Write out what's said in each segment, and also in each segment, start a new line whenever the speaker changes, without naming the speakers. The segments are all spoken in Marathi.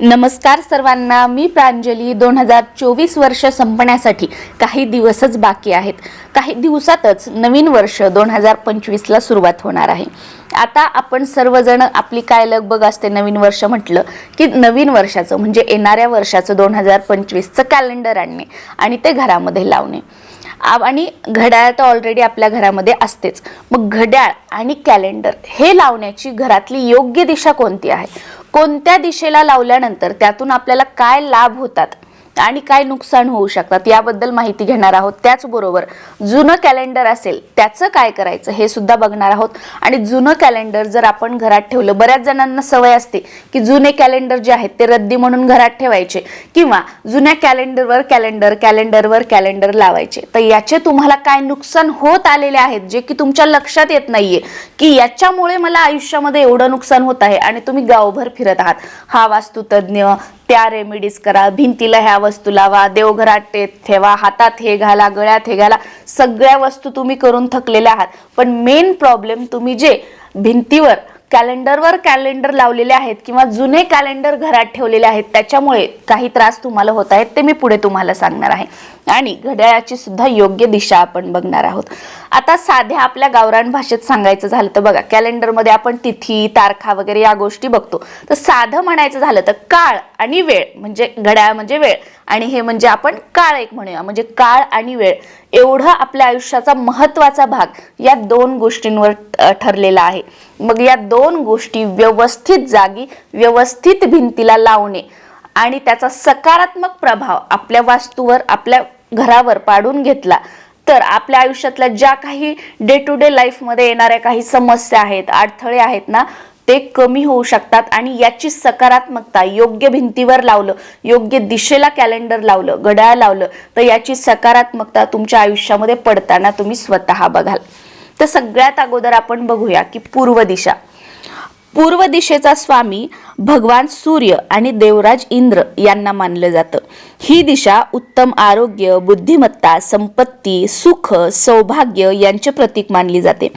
नमस्कार सर्वांना मी प्रांजली. दोन हजार चोवीस वर्ष संपण्यासाठी काही दिवसच बाकी आहेत. काही दिवसातच नवीन वर्ष दोन हजार पंचवीसला सुरुवात होणार आहे. आता आपण सर्वजण आपली काय लगबग असते नवीन वर्ष म्हटलं की नवीन वर्षाचं म्हणजे येणाऱ्या वर्षाचं दोन हजार पंचवीसचं कॅलेंडर आणणे आणि ते घरामध्ये लावणे. आणि घड्याळ तर ऑलरेडी आपल्या घरामध्ये असतेच. मग घड्याळ आणि कॅलेंडर हे लावण्याची घरातली योग्य दिशा कोणती आहे? कोणत्या दिशेला लावल्यानंतर त्यातून आपल्याला काय लाभ होतात? आणि काय नुकसान होऊ शकतात याबद्दल माहिती घेणार आहोत. त्याचबरोबर जुनं कॅलेंडर असेल त्याचं काय करायचं हे सुद्धा बघणार आहोत. आणि जुनं कॅलेंडर जर आपण घरात ठेवलं बऱ्याच जणांना सवय असते की जुने कॅलेंडर जे आहेत ते रद्दी म्हणून घरात ठेवायचे किंवा जुन्या कॅलेंडरवर कॅलेंडर कॅलेंडरवर कॅलेंडर लावायचे. तर याचे तुम्हाला काय नुकसान होत आलेले आहेत जे की तुमच्या लक्षात येत नाहीये की याच्यामुळे मला आयुष्यामध्ये एवढं नुकसान होत आहे आणि तुम्ही गावभर फिरत आहात. हा वास्तुतज्ञ त्या रेमेडीज करा. भिंतीला ह्या वस्तू लावा. देवघरात ते ठेवा. हातात हे घाला गळ्यात हे घाला. सगळ्या वस्तू तुम्ही करून थकलेल्या आहात. पण मेन प्रॉब्लेम तुम्ही जे भिंतीवर कॅलेंडरवर कॅलेंडर लावलेले आहेत किंवा जुने कॅलेंडर घरात ठेवलेले आहेत त्याच्यामुळे काही त्रास तुम्हाला होत आहेत ते मी पुढे तुम्हाला सांगणार आहे. आणि घड्याळाची सुद्धा योग्य दिशा आपण बघणार आहोत. आता साध्या आपल्या गावरान भाषेत सांगायचं झालं तर बघा कॅलेंडरमध्ये आपण तिथी तारखा वगैरे या गोष्टी बघतो. तर साधं म्हणायचं झालं तर काळ आणि वेळ म्हणजे घड्याळ म्हणजे वेळ आणि हे म्हणजे आपण काळ एक म्हणूया म्हणजे काळ आणि वेळ. एवढा आपल्या आयुष्याचा महत्त्वाचा भाग या दोन गोष्टींवर ठरलेला आहे. मग या दोन गोष्टी व्यवस्थित जागी व्यवस्थित भिंतीला लावणे आणि त्याचा सकारात्मक प्रभाव आपल्या वास्तूवर आपल्या घरावर पाडून घेतला तर आपल्या आयुष्यातल्या ज्या काही डे टू डे लाईफमध्ये येणाऱ्या काही समस्या आहेत अडथळे आहेत ना ते कमी होऊ शकतात आणि याची सकारात्मकता योग्य भिंतीवर लावलं योग्य दिशेला कॅलेंडर लावलं घड्याळ लावलं तर याची सकारात्मकता तुमच्या आयुष्यामध्ये पडताना तुम्ही स्वतः बघाल. तर सगळ्यात अगोदर आपण बघूया की पूर्व दिशा. पूर्व दिशेचा स्वामी भगवान सूर्य आणि देवराज इंद्र यांना मानलं जातं. ही दिशा उत्तम आरोग्य बुद्धिमत्ता संपत्ती सुख सौभाग्य यांचे प्रतीक मानली जाते.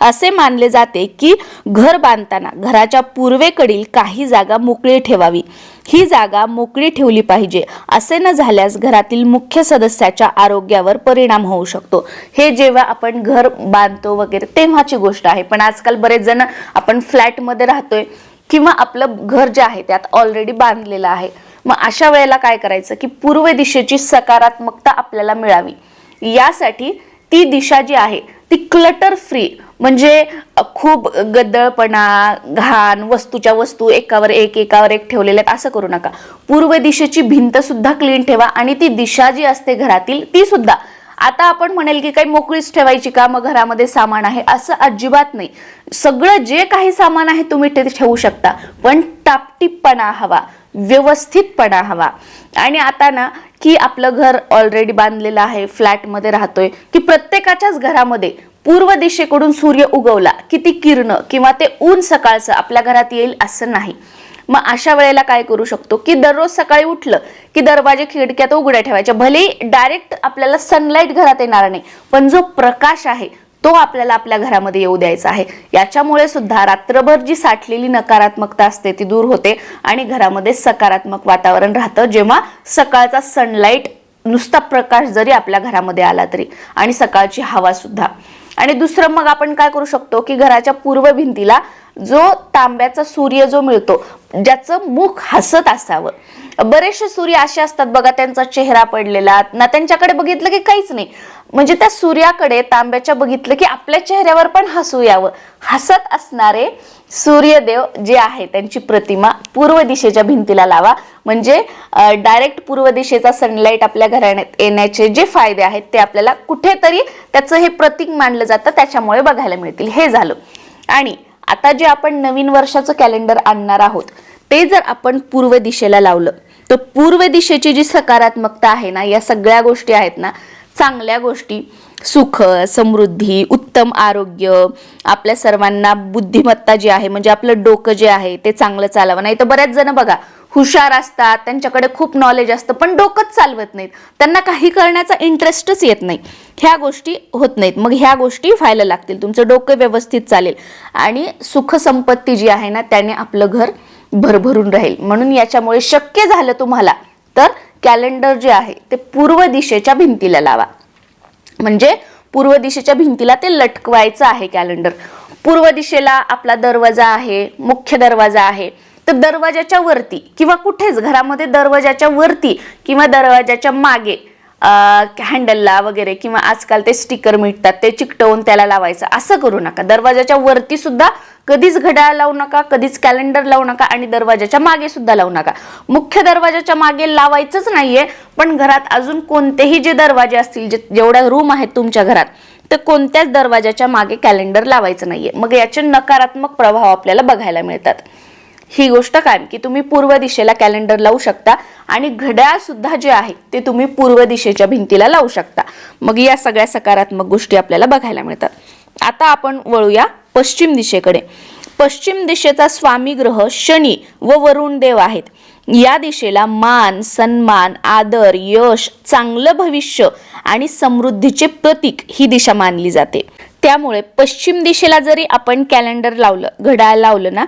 असे मानले जाते की घर बांधताना घराच्या पूर्वेकडील काही जागा मोकळी ठेवावी. ही जागा मोकळी ठेवली पाहिजे. असे न झाल्यास घरातील मुख्य सदस्याच्या आरोग्यावर परिणाम होऊ शकतो. हे जेव्हा आपण घर बांधतो वगैरे तेव्हाची गोष्ट आहे. पण आजकाल बरेच जण आपण फ्लॅटमध्ये राहतोय. किंवा आपलं घर जे आहे त्यात ऑलरेडी बांधलेलं आहे. मग अशा वेळेला काय करायचं की पूर्व दिशेची सकारात्मकता आपल्याला मिळावी. यासाठी ती दिशा जी आहे ती क्लटर फ्री म्हणजे खूप गदळपणा घाण वस्तूच्या वस्तू एकावर एक एकावर एक ठेवलेल्या आहेत असं करू नका. पूर्व दिशेची भिंत सुद्धा क्लीन ठेवा आणि ती दिशा जी असते घरातील ती सुद्धा आता आपण म्हणेल की काही मोकळीच ठेवायची का? मग घरामध्ये सामान आहे असं अजिबात नाही. सगळं जे काही सामान आहे तुम्ही ते ठेवू शकता. पण टापटीपणा हवा व्यवस्थितपणा हवा. आणि आता ना की आपलं घर ऑलरेडी बांधलेलं आहे फ्लॅटमध्ये राहतोय की प्रत्येकाच्याच घरामध्ये पूर्व दिशेकडून सूर्य उगवला की ती किरण किंवा ते ऊन सकाळचं आपल्या घरात येईल असं नाही. मग अशा वेळेला काय करू शकतो? की दररोज सकाळी उठलं की दरवाजे खिडक्या तो उघड्या ठेवायच्या. भले डायरेक्ट आपल्याला सनलाईट घरात येणार नाही पण जो प्रकाश आहे तो आपल्याला आपल्या घरामध्ये येऊ द्यायचा आहे. याच्यामुळे सुद्धा रात्रभर जी साठलेली नकारात्मकता असते ती दूर होते आणि घरामध्ये सकारात्मक वातावरण राहतं. जेव्हा सकाळचा सनलाईट नुसता प्रकाश जरी आपल्या घरामध्ये आला तरी आणि सकाळची हवा सुद्धा. आणि दुसरं मग आपण काय करू शकतो की घराच्या पूर्व भिंतीला जो तांब्याचा सूर्य जो मिळतो ज्याचं मुख हसत असावं. बरेचसे सूर्य असे असतात बघा त्यांचा चेहरा पडलेला ना त्यांच्याकडे बघितलं की काहीच नाही. म्हणजे त्या सूर्याकडे तांब्याच्या बघितलं की आपल्या चेहऱ्यावर पण हसू यावं. हसत असणारे सूर्यदेव जे आहे त्यांची प्रतिमा पूर्व दिशेच्या भिंतीला लावा. म्हणजे डायरेक्ट पूर्व दिशेचा सनलाईट आपल्या घराण्यात येण्याचे जे फायदे आहेत ते आपल्याला कुठेतरी त्याचं हे प्रतीक मानलं जातं त्याच्यामुळे बघायला मिळतील. हे झालं. आणि आता जे आपण नवीन वर्षाचं कॅलेंडर आणणार आहोत ते जर आपण पूर्व दिशेला लावलं तर पूर्व दिशेची जी सकारात्मकता आहे ना या सगळ्या गोष्टी आहेत ना चांगल्या गोष्टी. सुख समृद्धी उत्तम आरोग्य आपल्या सर्वांना बुद्धिमत्ता जी आहे म्हणजे आपलं डोकं जे आहे ते चांगलं चालावं. नाही तर बऱ्याच जण बघा हुशार असतात त्यांच्याकडे खूप नॉलेज असतं पण डोकंच चालवत नाहीत. त्यांना काही करण्याचा इंटरेस्टच येत नाही. ह्या गोष्टी होत नाहीत. मग ह्या गोष्टी व्हायला लागतील. तुमचं डोकं व्यवस्थित चालेल. आणि सुखसंपत्ती जी आहे ना त्याने आपलं घर भरभरून राहील. म्हणून याच्यामुळे शक्य झालं तुम्हाला तर कॅलेंडर जे आहे ते पूर्व दिशेच्या भिंतीला लावा. म्हणजे पूर्व दिशेच्या भिंतीला ते लटकवायचं आहे कॅलेंडर पूर्व दिशेला आपला दरवाजा आहे मुख्य दरवाजा आहे. तर दरवाजाच्या वरती किंवा कुठेच घरामध्ये दरवाजाच्या वरती किंवा दरवाजाच्या मागे हँडलला वगैरे किंवा आजकाल ते स्टिकर मिळतात ते चिकटवून त्याला लावायचं. असं करू नका. दरवाजाच्या वरती सुद्धा कधीच घड्याळ लावू नका कधीच कॅलेंडर लावू नका आणि दरवाजाच्या मागे सुद्धा लावू नका. मुख्य दरवाजाच्या मागे लावायचंच नाहीये पण घरात अजून कोणतेही जे दरवाजे असतील जे जेवढ्या रूम आहेत तुमच्या घरात तर कोणत्याच दरवाजाच्या मागे कॅलेंडर लावायचं नाहीये. मग याचे नकारात्मक प्रभाव आपल्याला बघायला मिळतात. ही गोष्ट कायम की तुम्ही पूर्व दिशेला कॅलेंडर लावू शकता आणि घड्याळ सुद्धा जे आहे ते तुम्ही पूर्व दिशेच्या भिंतीला लावू शकता. मग या सगळ्या सकारात्मक गोष्टी आपल्याला बघायला मिळतात. आता आपण वळूया पश्चिम दिशेकडे. पश्चिम दिशेचा स्वामी ग्रह शनी व वरुण देव आहेत. या दिशेला मान सन्मान आदर यश चांगलं भविष्य आणि समृद्धीचे प्रतीक ही दिशा मानली जाते. त्यामुळे पश्चिम दिशेला जरी आपण कॅलेंडर लावलं घड्याळ लावलं ना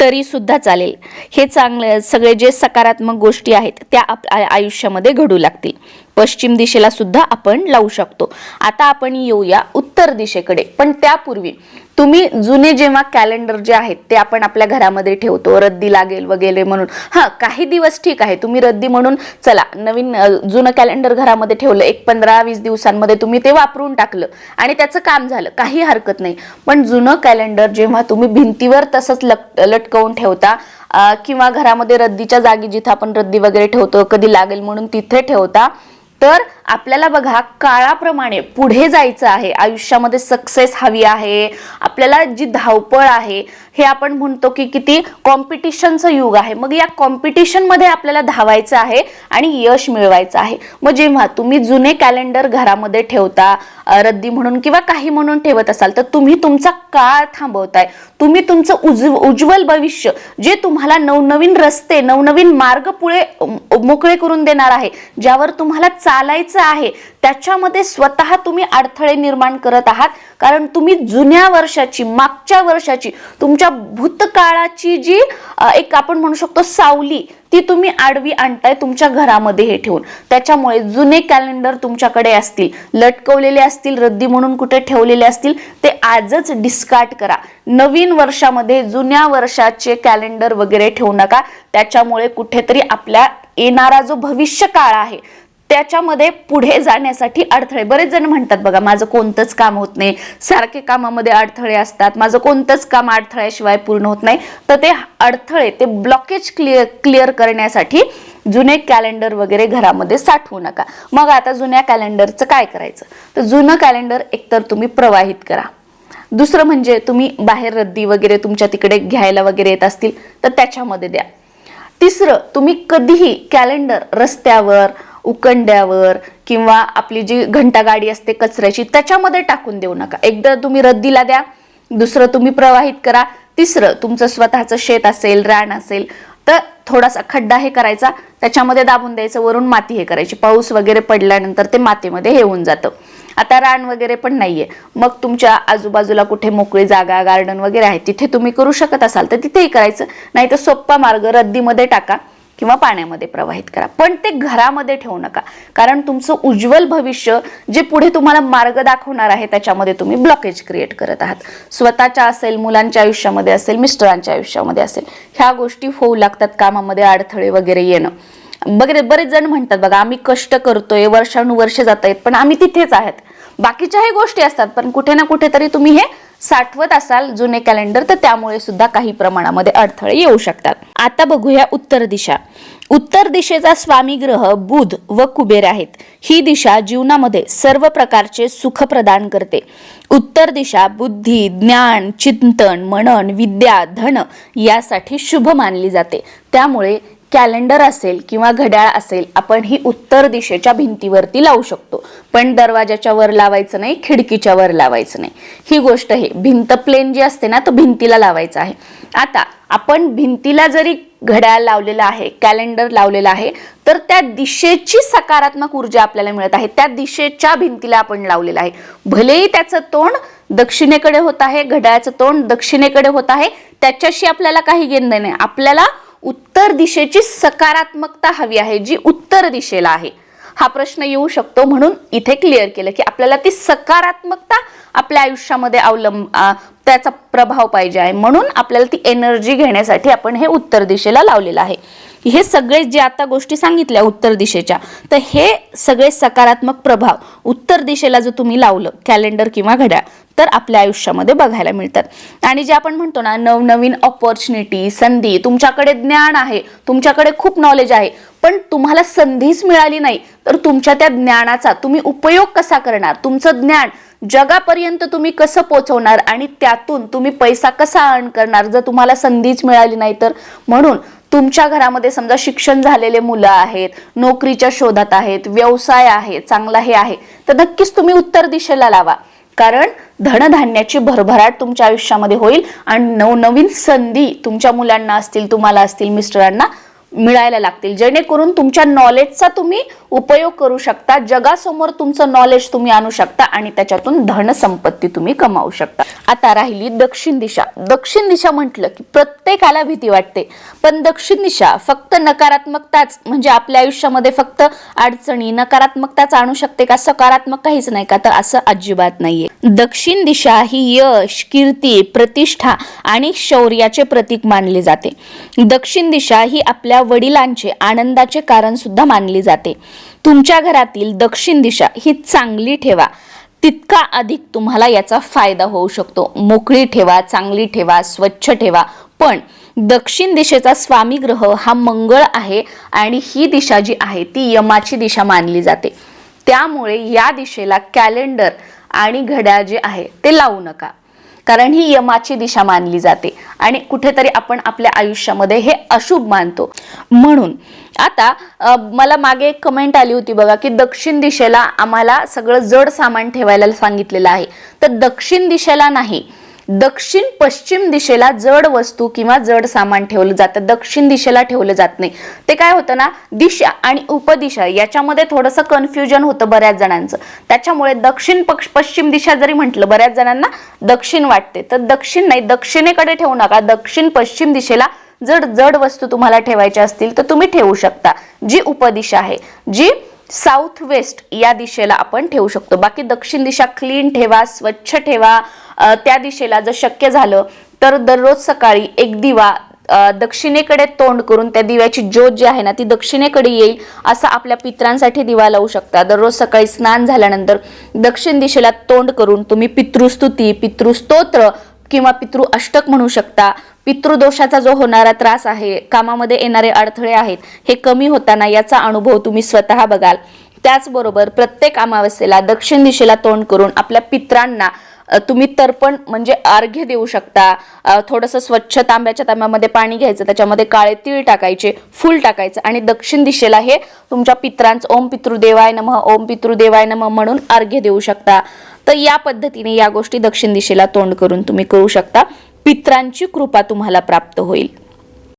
तरी सुद्धा चालेल. हे चांगले सगळे जे सकारात्मक गोष्टी आहेत त्या आप आयुष्यामध्ये घडू लागतील. पश्चिम दिशेला सुद्धा आपण लावू शकतो. आता आपण येऊया उत्तर दिशेकडे. पण त्यापूर्वी तुम्ही जुने जेव्हा कॅलेंडर जे आहेत ते आपण आपल्या घरामध्ये ठेवतो. रद्दी लागेल वगैरे म्हणून. हा काही दिवस ठीक आहे. तुम्ही रद्दी म्हणून चला नवीन जुनं कॅलेंडर घरामध्ये ठेवलं. एक पंधरा वीस दिवसांमध्ये तुम्ही ते वापरून टाकलं. आणि त्याचं काम झालं. काही हरकत नाही. पण जुनं कॅलेंडर जेव्हा तुम्ही भिंतीवर तसंच लट लटकवून ठेवता किंवा घरामध्ये रद्दीच्या जागी जिथं आपण रद्दी वगैरे ठेवतो कधी लागेल म्हणून तिथे ठेवता तर आपल्याला बघा काळाप्रमाणे पुढे जायचं आहे. आयुष्यामध्ये सक्सेस हवी आहे. आपल्याला जी धावपळ आहे हे आपण म्हणतो की किती कॉम्पिटिशनचं युग आहे. मग या कॉम्पिटिशनमध्ये आपल्याला धावायचं आहे आणि यश मिळवायचं आहे. मग जेव्हा तुम्ही जुने कॅलेंडर घरामध्ये ठेवता रद्दी म्हणून किंवा काही म्हणून ठेवत असाल तर तुम्ही तुमचा काळ थांबवताय. तुम्ही तुमचं उज उज्ज्वल भविष्य जे तुम्हाला नवनवीन रस्ते नवनवीन मार्ग पुढे मोकळे करून देणार आहे ज्यावर तुम्हाला चालायचं आहे त्याच्यामध्ये स्वतः तुम्ही अडथळे निर्माण करत आहात. कारण तुम्ही जुन्या वर्षाची मागच्या वर्षाची तुमच्या भूतकाळाची जी एक आपण म्हणू शकतो सावली ती तुम्ही आडवी आणताय तुमच्या घरामध्ये हे ठेवून. त्याच्यामुळे जुने कॅलेंडर तुमच्याकडे असतील लटकवलेले असतील रद्दी म्हणून कुठे ठेवलेले असतील ते आजच डिस्कार्ड करा. नवीन वर्षामध्ये जुन्या वर्षाचे कॅलेंडर वगैरे ठेवू नका. त्याच्यामुळे कुठेतरी आपल्या येणारा जो भविष्य काळ आहे त्याच्यामध्ये पुढे जाण्यासाठी अडथळे. बरेच जण म्हणतात बघा माझं कोणतंच काम होत नाही. सारखे कामामध्ये अडथळे असतात. माझं कोणतंच काम अडथळ्याशिवाय पूर्ण होत नाही. तर ते अडथळे ते ब्लॉकेज क्लिअर क्लिअर करण्यासाठी जुने कॅलेंडर वगैरे घरामध्ये साठवू नका. मग आता जुन्या कॅलेंडरचं काय करायचं? तर जुनं कॅलेंडर एकतर तुम्ही प्रवाहित करा. दुसरं म्हणजे तुम्ही बाहेर रद्दी वगैरे तुमच्या तिकडे घ्यायला वगैरे येत असतील तर त्याच्यामध्ये द्या. तिसरं तुम्ही कधीही कॅलेंडर रस्त्यावर उकंड्यावर किंवा आपली जी घंटा गाडी असते कचऱ्याची त्याच्यामध्ये टाकून देऊ नका. एकदा तुम्ही रद्दीला द्या दुसरं तुम्ही प्रवाहित करा तिसरं तुमचं स्वतःचं शेत असेल रान असेल तर थोडासा खड्डा हे करायचा त्याच्यामध्ये दाबून द्यायचं वरून माती हे करायची. पाऊस वगैरे पडल्यानंतर ते मातीमध्ये हे होऊन जातं. आता रान वगैरे पण नाहीये. मग तुमच्या आजूबाजूला कुठे मोकळी जागा गार्डन वगैरे आहे तिथे तुम्ही करू शकत असाल तर तिथेही करायचं. नाही तर सोप्पा मार्ग रद्दीमध्ये टाका. किंवा पाण्यामध्ये प्रवाहित करा. पण ते घरामध्ये ठेवू नका. कारण तुमचं उज्ज्वल भविष्य जे पुढे तुम्हाला मार्ग दाखवणार आहे त्याच्यामध्ये तुम्ही ब्लॉकेज क्रिएट करत आहात. स्वतःच्या असेल मुलांच्या आयुष्यामध्ये असेल मिस्टरांच्या आयुष्यामध्ये असेल ह्या गोष्टी होऊ लागतात कामामध्ये अडथळे वगैरे येणं. बरे बरेच जण म्हणतात बघा आम्ही कष्ट करतोय वर्षानुवर्ष जात आहेत पण आम्ही तिथेच आहेत. बाकीच्याही गोष्टी असतात पण कुठे ना कुठेतरी तुम्ही हे साठवत असाल जुने कॅलेंडर तर त्यामुळे सुद्धा काही प्रमाणामध्ये अडथळे येऊ शकतात. आता बघूया उत्तर दिशा. उत्तर दिशेचा स्वामी ग्रह बुध व कुबेर आहेत. ही दिशा जीवनामध्ये सर्व प्रकारचे सुख प्रदान करते. उत्तर दिशा बुद्धी ज्ञान चिंतन मनन विद्या धन यासाठी शुभ मानली जाते. त्यामुळे कॅलेंडर असेल किंवा घड्याळ असेल आपण ही उत्तर दिशेच्या भिंतीवरती लावू शकतो. पण दरवाजाच्या वर लावायचं नाही खिडकीच्या वर लावायचं नाही. ही गोष्ट आहे. भिंत प्लेन जी असते ना तो भिंतीला लावायचा आहे. आता आपण भिंतीला जरी घड्याळ लावलेला आहे कॅलेंडर लावलेला आहे तर त्या दिशेची सकारात्मक ऊर्जा आपल्याला मिळत आहे. त्या दिशेच्या भिंतीला आपण लावलेला आहे. भलेही त्याचं तोंड दक्षिणेकडे होत आहे घड्याळाचं तोंड दक्षिणेकडे होत आहे त्याच्याशी आपल्याला काही घेणं नाही. आपल्याला उत्तर दिशेची सकारात्मकता हवी आहे जी उत्तर दिशेला आहे. हा प्रश्न येऊ शकतो म्हणून इथे क्लिअर केलं की आपल्याला ती सकारात्मकता आपल्या आयुष्यामध्ये अवलंब त्याचा प्रभाव पाहिजे आहे. म्हणून आपल्याला ती एनर्जी घेण्यासाठी आपण हे उत्तर दिशेला लावलेलं आहे. हे सगळे जे आता गोष्टी सांगितल्या उत्तर दिशेच्या तर हे सगळे सकारात्मक प्रभाव उत्तर दिशेला जर तुम्ही लावलं कॅलेंडर किंवा घड्याळ तर आपल्या आयुष्यामध्ये बघायला मिळतात. आणि जे आपण म्हणतो ना नवनवीन ऑपॉर्च्युनिटी संधी तुमच्याकडे ज्ञान आहे तुमच्याकडे खूप नॉलेज आहे पण तुम्हाला संधीच मिळाली नाही तर तुमच्या त्या ज्ञानाचा तुम्ही उपयोग कसा करणार? तुमचं ज्ञान जगापर्यंत तुम्ही कसं पोचवणार आणि त्यातून तुम्ही पैसा कसा अर्न करणार? जर तुम्हाला संधीच मिळाली नाही तर? म्हणून तुमच्या घरामध्ये समजा शिक्षण झालेले मुलं आहेत नोकरीच्या शोधात आहेत व्यवसाय आहे चांगला हे आहे तर नक्कीच तुम्ही उत्तर दिशेला लावा. कारण धनधान्याची भरभराट तुमच्या आयुष्यामध्ये होईल आणि नवनवीन संधी तुमच्या मुलांना असतील तुम्हाला असतील मिस्टरांना मिळायला लागतील. जेणेकरून तुमच्या नॉलेजचा तुम्ही उपयोग करू शकता. जगासमोर तुमचं नॉलेज तुम्ही आणू शकता आणि त्याच्यातून धन संपत्ती तुम्ही कमावू शकता. आता राहिली दक्षिण दिशा. दक्षिण दिशा म्हटलं की प्रत्येकाला भीती वाटते. पण दक्षिण दिशा फक्त नकारात्मकताच म्हणजे आपल्या आयुष्यामध्ये फक्त अडचणी नकारात्मकताच आणू शकते का? सकारात्मक काहीच नाही का? तर असं अजिबात नाहीये. दक्षिण दिशा ही यश कीर्ती प्रतिष्ठा आणि शौर्याचे प्रतीक मानले जाते. दक्षिण दिशा ही आपल्या वडिलांचे आनंदाचे कारण सुद्धा मानली जाते. तुमच्या घरातील दक्षिण दिशा ही चांगली ठेवा. तितका अधिक तुम्हाला याचा फायदा होऊ शकतो. मोकळी ठेवा चांगली ठेवा स्वच्छ ठेवा. पण दक्षिण दिशेचा स्वामी ग्रह हा मंगळ आहे आणि ही दिशा जी आहे ती यमाची दिशा मानली जाते. त्यामुळे या दिशेला कॅलेंडर आणि घड्याळ जे आहे ते लावू नका. कारण ही यमाची दिशा मानली जाते आणि कुठेतरी आपण आपल्या आयुष्यामध्ये हे अशुभ मानतो. म्हणून आता मला मागे एक कमेंट आली होती बघा की दक्षिण दिशेला आम्हाला सगळं जड सामान ठेवायला सांगितलेलं आहे. तर दक्षिण दिशेला नाही दक्षिण पश्चिम दिशेला जड वस्तू किंवा जड सामान ठेवलं जातं. दक्षिण दिशेला ठेवलं जात नाही. ते काय होतं ना दिशा आणि उपदिशा याच्यामध्ये थोडंसं कन्फ्युजन होतं बऱ्याच जणांचं. त्याच्यामुळे दक्षिण पक्ष पश्चिम दिशा जरी म्हटलं बऱ्याच जणांना दक्षिण वाटते. तर दक्षिण नाही दक्षिणेकडे ठेवू नका. दक्षिण पश्चिम दिशेला जर जड वस्तू तुम्हाला ठेवायच्या असतील तर तुम्ही ठेवू शकता. जी उपदिशा आहे जी साऊथ वेस्ट या दिशेला आपण ठेवू शकतो. बाकी दक्षिण दिशा क्लीन ठेवा स्वच्छ ठेवा त्या दिशेला जर शक्य झालं तर दररोज सकाळी एक दिवा दक्षिणेकडे तोंड करून त्या दिव्याची ज्योत जी आहे ना ती दक्षिणेकडे येईल असा आपल्या पित्रांसाठी दिवा लावू शकता. दररोज सकाळी स्नान झाल्यानंतर दक्षिण दिशेला तोंड करून तुम्ही पितृस्तुती पितृस्तोत्र किंवा पितृ अष्टक म्हणू शकता. पितृदोषाचा जो होणारा त्रास आहे कामामध्ये येणारे अडथळे आहेत हे कमी होताना याचा अनुभव तुम्ही स्वतः बघाल. त्याचबरोबर प्रत्येक अमावस्येला दक्षिण दिशेला तोंड करून आपल्या पित्रांना तुम्ही तर्पण म्हणजे अर्घ्य देऊ शकता. थोडंसं स्वच्छ तांब्याच्या तांब्यामध्ये पाणी घ्यायचं त्याच्यामध्ये काळे तीळ टाकायचे फूल टाकायचं आणि दक्षिण दिशेला हे तुमच्या पित्रांचं ओम पितृदेवाय नमः ओम पितृदेवाय नम म्हणून अर्घ्य देऊ शकता. तर या पद्धतीने या गोष्टी दक्षिण दिशेला तोंड करून तुम्ही करू शकता. पित्रांची कृपा तुम्हाला प्राप्त होईल.